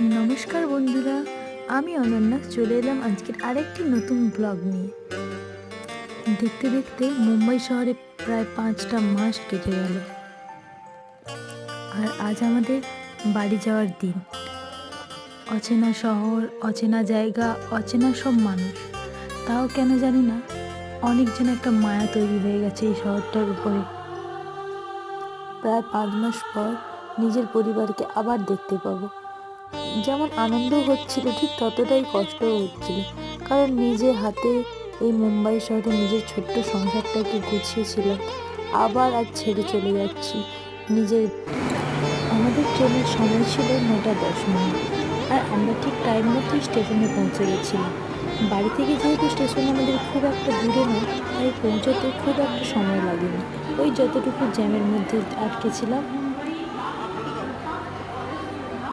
নমস্কার বন্ধুরা, আমি অনন্যা, চলে এলাম আজকের আরেকটি নতুন ব্লগ নিয়ে। দেখতে দেখতে মুম্বাই শহরে প্রায় পাঁচটা মাস কেটে গেল। আর আজ আমাদের বাড়ি যাওয়ার দিন। অচেনা শহর, অচেনা জায়গা, অচেনা সব মানুষ। তাও কেন জানি না অনেক যেন একটা মায়া তৈরি হয়ে গেছে এই শহরটার উপরে। প্রায় পাঁচ মাস পর নিজের পরিবারকে আবার দেখতে পাবো। যেমন আনন্দ হচ্ছিল, ঠিক ততটাই কষ্টও হচ্ছিল। কারণ নিজে হাতে এই মুম্বাই শহরে নিজের ছোট্ট সংসারটাকে গুছিয়েছিলাম আবার আর ছেড়ে চলে যাচ্ছি নিজের আমাদের ট্রেনের সময় ছিল নটা দশ মিনিট, আর আমরা ঠিক টাইম মতোই স্টেশনে পৌঁছে গেছিলাম। বাড়ি থেকে যেহেতু স্টেশন আমাদের খুব একটা দূরে নয় তাই পৌঁছতে খুব একটা সময় লাগেনি। ওই যতটুকু জ্যামের মধ্যে আটকে ছিলাম